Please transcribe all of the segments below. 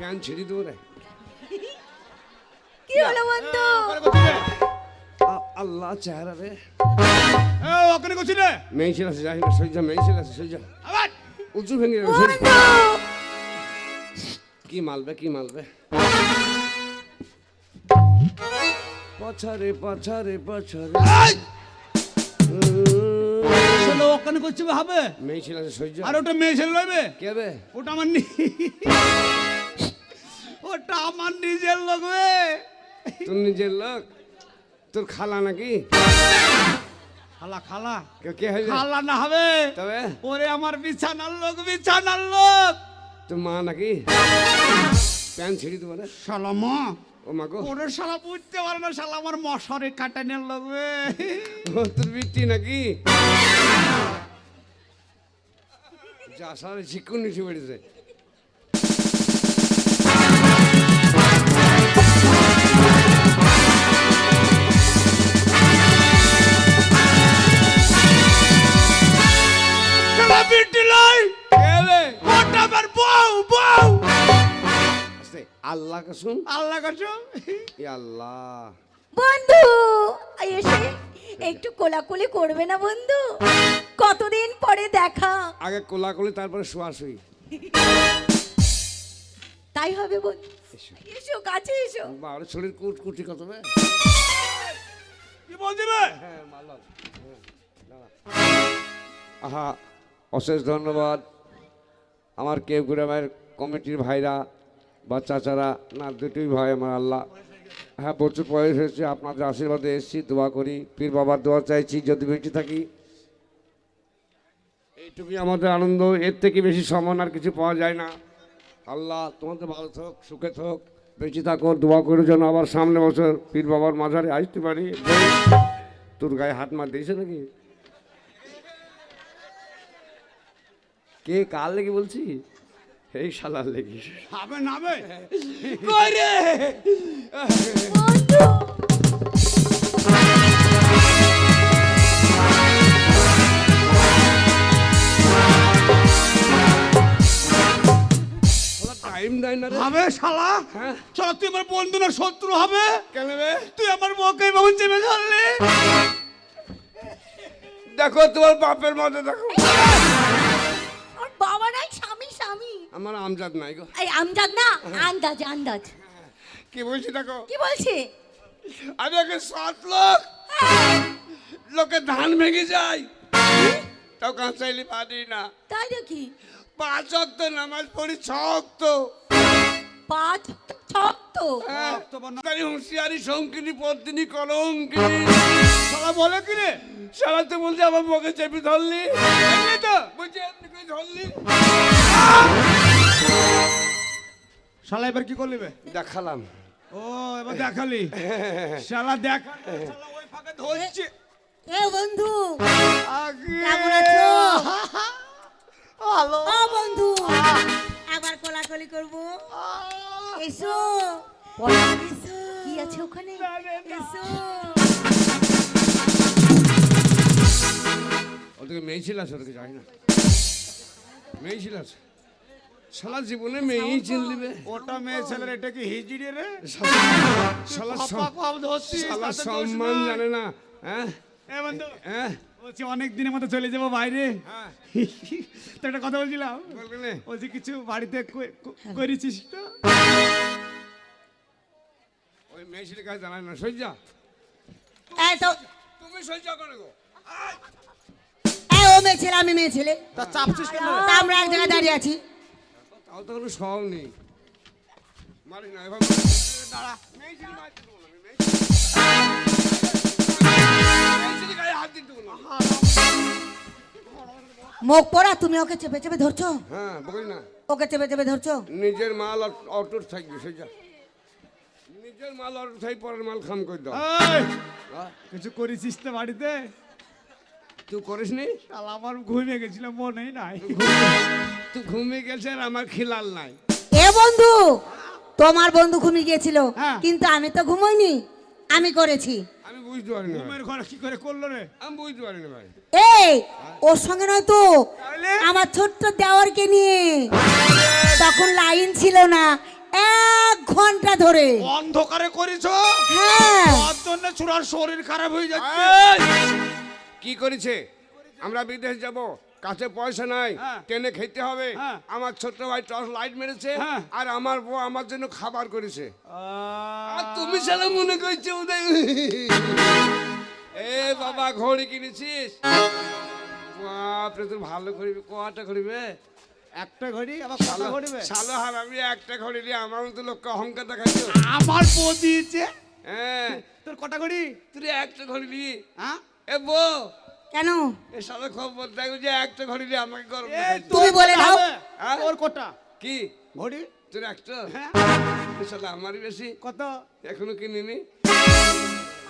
Pan ছিঁড়ি দেবো রে। কি হলো বন্ধু? আল্লাহ চেহারা রে। এ, ওখানে করছি রে মেয়ে ছিল আছে যাই না সইজা মেয়ে ছিল আছে সইজা আবার? উঁচু ভেঙে যাবে কি মালবে কি মালবে পছারে পছারে পছারে! সেটা ওখানে করছি হবে? মেয়ে ছিল আছে সইজা আর ওটা মেয়ে ছেলে লইবে? কে বে ওটা আমার নি ওটা আমার নিজের লোক বে তোর নিজের লোক? তোর খালা নাকি? খালা খালা। কে- কে খালা না হবে। তবে? ওরে আমার বিছানার লোক বিছানার লোক। তোর মা নাকি? প্যান ছিঁড়ি দেবো রে শালা মা। ও মা গো। ওরে শালা বুঝতে পারে না শালা আমার মশারে কাটানোর লোক বে ও তোর বৃত্তি নাকি? যা সারা শিক্ষণ নিচে বেড়েছে আল্লাহ কাসুম। আল্লাহ কাছে এ আল্লাহ। বন্ধু এসে একটু কোলাকুলি করবে না বন্ধু? কতদিন পরে দেখা? আগে কোলাকুলি তারপরে শোয়াশুই তাই হবে বন্ধু। এসো। এসো কাছে এসো। বাবার শরীর কুট কুটি কত বে? কি বলছি বে? হ্যাঁ মালা আহা অশেষ ধন্যবাদ। আমার কেউ গ্রামের কমিটির ভাইরা বা চাচারা না দুটোই ভাই আমার আল্লাহ। হ্যাঁ প্রচুর বয়স হয়েছে, আপনাদের আশীর্বাদে এসেছি, দোয়া করি। পীর বাবার দোয়া চাইছি, যদি বেঁচে থাকি। এইটুকুই আমাদের আনন্দ, এর থেকে বেশি সম্মান আর কিছু পাওয়া যায় না। আল্লাহ তোমাদের ভালো থাক, সুখে থাক, বেঁচে থাকো, দোয়া করে যেন আবার সামনে বছর পীর বাবার মাঝারে আসতে পারি। তোর গায়ে হাত মার দিয়েছে নাকি? কে কাল লেগে বলছি? এই শালার লেগে। হবে না বে কই রে বন্ধু টাইম দেয় না রে। হবে শালা? হ্যাঁ। শালা তুই আমার বন্ধু না শত্রু হবে? কেন তুই আমার বউকে বাবু চেপে ধরলি? দেখো তোমার বাপের মধ্যে দেখো। আমার আমজাদ নাই গো। এই আমজাদ না আন্দাজ আন্দাজ। কি বলছি দেখো? কি বলছে? আমি আগে সাত লোক। লোকে ধান ভেঙে যায়। তাও কাঁচাইলি পারি না। তাই নাকি? পাঁচ অক্ত নামাজ পড়ি ছ অক্ত। পাঁচ ছক তো হ্যাঁ তাই হুঁশিয়ারি শঙ্কিনী পদ্মিনী কলঙ্কিনী। শালা বলে কি রে? সারা তো বলছে আমার মুখে চেপে ধরলি। এমনি তো বলছে ধরলি। শালা এবার কি করলি বে? দেখালাম। ও এবার দেখালি? শালা দেখা। শালা ওই ফাঁকে ধরছে। এ বন্ধু। আগে। কেমন আছো? ভালো। ও বন্ধু। একবার কোলাকুলি করব? এসো। এসো। কি আছে ওখানে? এসো। ওদিকে মেয়ে ছিল আছে ওদিকে যাই না। মেয়ে ছিল আছে। সারা জীবনে মেয়েই চিনলিবে ওটা মেয়ে ছেলের এটা কি হিজড়ি রে? সালা সালা সম্মান জানে না হ্যাঁ? এ বন্ধু হ্যাঁ বলছি অনেক দিনের মতো চলে যাব বাইরে। হ্যাঁ। তো একটা কথা বলছিলাম? বলছি কিছু বাড়িতে করেছিস তো? ওই মেয়ে ছিল কাছে জানাই না সজ্জা এই তো তুমি সজ্জা করে গো? ও মেয়ে ছেলে আমি মেয়ে ছেলে। তা চাপছিস কেন? আমরা এক জায়গায় দাঁড়িয়ে আছি। তাও তো কোনো সব নেই। মারি না এবার দাঁড়া। মেয়ে মারতে দেবো না আমি, মেয়ে ছিল। মেয়ে ছিল গায়ে হাত দিতে দেবো না। মুখ পড়া তুমি ওকে চেপে চেপে ধরছো? হ্যাঁ বলি না। ওকে চেপে চেপে ধরছো? নিজের মাল অট- অটুট থাকবে সেটা নিজের মাল অটুট থাকি পরের মাল খাম করে দাও। এই, হ্যাঁ? কিছু করেছিস তো বাড়িতে? তুই করিস নি শালা আমার ঘুমিয়ে গেছিলাম মনেই নাই। তুই ঘুমিয়ে গেছে আর আমার খিলাল নাই। এ বন্ধু তোমার বন্ধু ঘুমিয়ে গিয়েছিল হ্যাঁ। কিন্তু আমি তো ঘুমোইনি আমি করেছি। আমি বুঝতে পারি না ঘুমের ঘরে কি করে করল রে? আমি বুঝতে পারি না ভাই। এই ওর সঙ্গে নয় তো তাহলে? আমার ছোট্ট দেওয়ারকে নিয়ে। তখন লাইন ছিল না এক ঘণ্টা ধরে। অন্ধকারে করেছ? হ্যাঁ। তার জন্য চূড়ার শরীর খারাপ হয়ে যাচ্ছে। এই! কি করেছে? আমরা বিদেশ যাব। কাছে পয়সা নাই হ্যাঁ। ট্রেনে খেতে হবে? হ্যাঁ। আমার ছোট্ট ভাই টর্চ লাইট মেরেছে হ্যাঁ। আর আমার বউ আমার জন্য খাবার করেছে। আর তুমি সারা মনে করছ উদয়? এ বাবা ঘড়ি কিনেছিস? বাপরে তুই ভালো করিবি কটা করিবে একটা ঘড়ি আবার ঘড়িবে হার আমি একটা ঘড়ি আমার মতো লোককে অহংকার দেখাচ্ছ আমার বউ দিয়েছে? হ্যাঁ। তোর কটা ঘড়ি? তুই একটা ঘড়ি হ্যাঁ? এ বউ কেন? এ সারা খবর দেখো যে একটা ঘড়ি নিয়ে আমাকে গরম তুমি বলে দাও। হবে? হ্যাঁ? কটা। কি? ঘড়ি? তোর একটা? হ্যাঁ। শালা আমারই বেশি। কত? এখনও কিনিনি।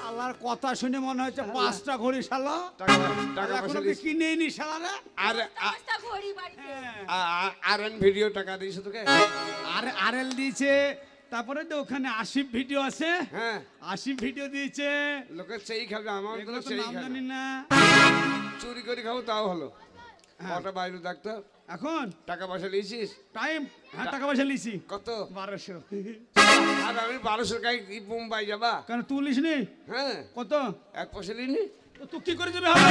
আল্লাহর কথা শুনে মনে হচ্ছে পাঁচটা ঘড়ি শালা। টাকা টাকা পয়সা কিনে নি শালা আর পাঁচটা ঘড়ি বাড়িতে। আর এন ভিডিও টাকা দিয়েছে তোকে? আর আর এল দিয়েছে তারপরে তো ওখানে আশিফ ভিডিও আছে। হ্যাঁ। আশিফ ভিডিও দিয়েছে। লোকে সেই খাবে আমার তো সেই খাবে। জানি না। চুরি করে খাব তাও হলো। কটা বাইরে ডাক্তার? এখন? টাকা পয়সা নিয়েছিস? টাইম। হ্যাঁ টাকা পয়সা লিছি কত? বারোশো। আর আমি বারোশো টাকা মুম্বাই যাবা? কেন তুই লিস নি? হ্যাঁ। কত? এক পয়সা নিনি তো তুই কি করে যাবে হবে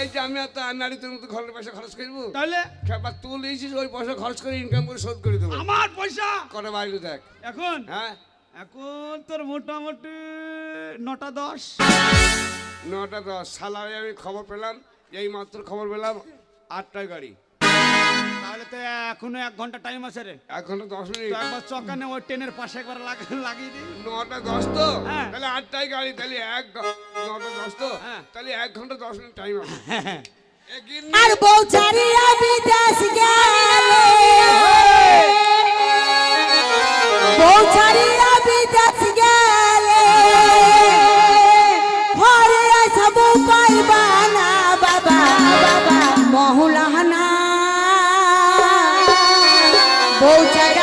এই যে আমি এত নারী তোর মতো ঘরের পয়সা খরচ করব? তাহলে? খেপা তুই নিয়েছিস ওই পয়সা খরচ করে ইনকাম করে শোধ করে দেবো। আমার পয়সা? কটা বাইরে দেখ। এখন? হ্যাঁ। এখন তোর মোটামুটি নটা দশ। নটা দশ। সালারে আমি খবর পেলাম এই মাত্র খবর পেলাম আটটায় গাড়ি। তাহলে তো এখনও এক ঘণ্টা টাইম আছে রে। এক ঘণ্টা দশ মিনিট। একবার চকানে ওই ট্রেনের পাশে একবার লাগা- লাগিয়ে দিই। নটা দশ তো? হ্যাঁ। তাহলে আটটায় গাড়ি তাহলে এক নটা দশ তো? হ্যাঁ। তাহলে এক ঘণ্টা দশ মিনিট টাইম আছে আর বউ ছাড়িয়া বিদেশ গেলে। বউ ছাড়িয়া বিদেশ বউ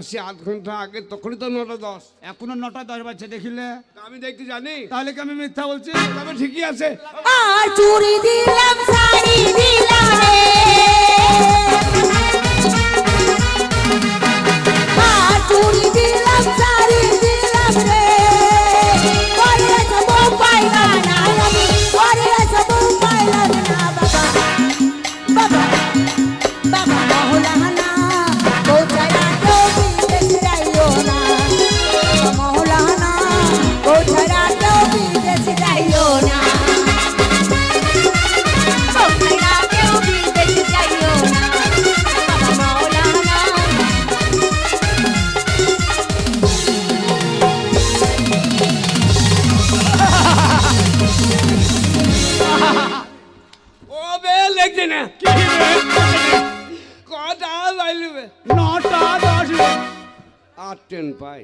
আসি আধ ঘণ্টা আগে তখনই তো নটা দশ। এখনও নটা দশ বাজছে দেখিলে? তা আমি দেখতে জানি। তাহলে কি আমি মিথ্যা বলছি? তবে ঠিকই আছে। আর চুরি দিলাম শাড়ি দিলাম আর চুরি পাই।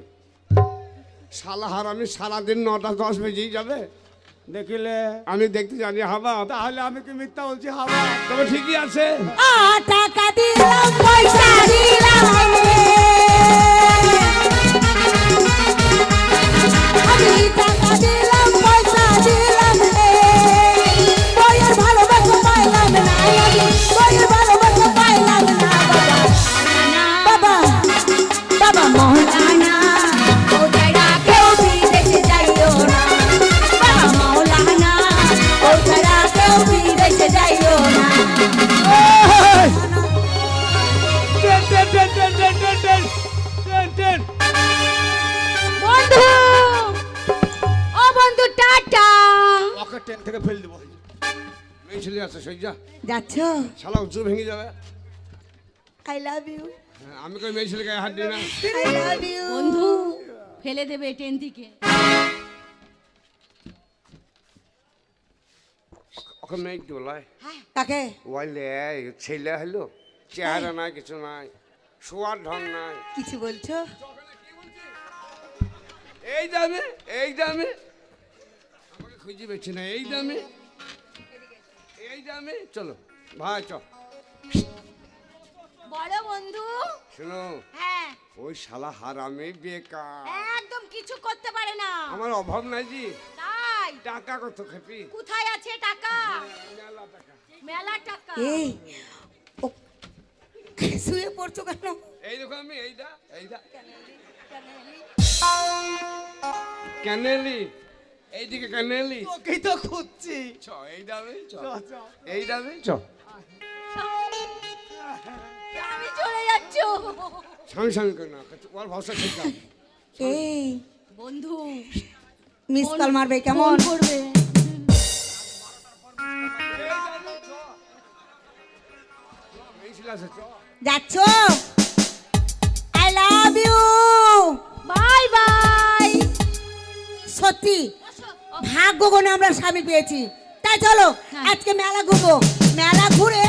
সালা হার আমি সারাদিন নটা দশ বেজেই যাবে। দেখিলে আমি দেখতে জানি হাবা। তাহলে আমি কি মিথ্যা বলছি হাওয়া তবে ঠিকই আছে। টাকা দিলাম পয়সা দিলাম রে আমি টাকা দিলাম পয়সা দিলাম ভালোবাসা পাইলাম না ভালোবাসা পাইলাম না বাবা। বাবা মহলানা ট্রেন থেকে ফেল দেবো। মেয়ে ছেলে আছে সজ্জা যাচ্ছ? শালা উঁচু ভেঙে যাবে। আই লাভ ইউ আমি কই মেয়ে ছেলে গায়ে হাত দিই না? আই লাভ ইউ বন্ধু ফেলে দেবে ট্রেন থেকে। ওকে মেয়ে দোলায় কাকে? ওয়াইলে ছেলে হলো। চেহারা নাই কিছু নাই। শোয়ার ঢং নাই। কিছু বলছো? এই দামে এই দামে। খুঁজে পেয়েছি না। এই দামে? এই দামে? চলো ভাই চ বলো বন্ধু। শোনো হ্যাঁ। ওই শালা হারামে বেকার। একদম কিছু করতে পারে না। আমার অভাব নাই জি? তাই? টাকা কত খেপি? কোথায় আছে টাকা? মেলা টাকা। মেলা টাকা। এই ও শুয়ে পড়ছো কেন? এই দেখো আমি এইটা এইটা। ক্যানেলি? এইদিকে ক্যানেলি তোকেই তো খুঁজছি। চ এই দামে চ। এই দামে চ। আমি চলে যাচ্ছ। স্বামী স্বামী করে না ওর ভাষা ঠিক আছে এই বন্ধু। মিস কল মারবে কেমন? করবে যাচ্ছ? I love you bye bye. সত্যি ভাগ্য গুণে আমরা স্বামী পেয়েছি। তাই চলো হ্যাঁ। আজকে মেলা ঘুরবো। মেলা ঘুরে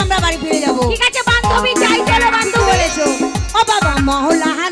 আমরা বাড়ি ফিরে যাব। ঠিক আছে বান্ধবী যাই চলো বান্ধবী। বলেছ ও বাবা মহলাহানা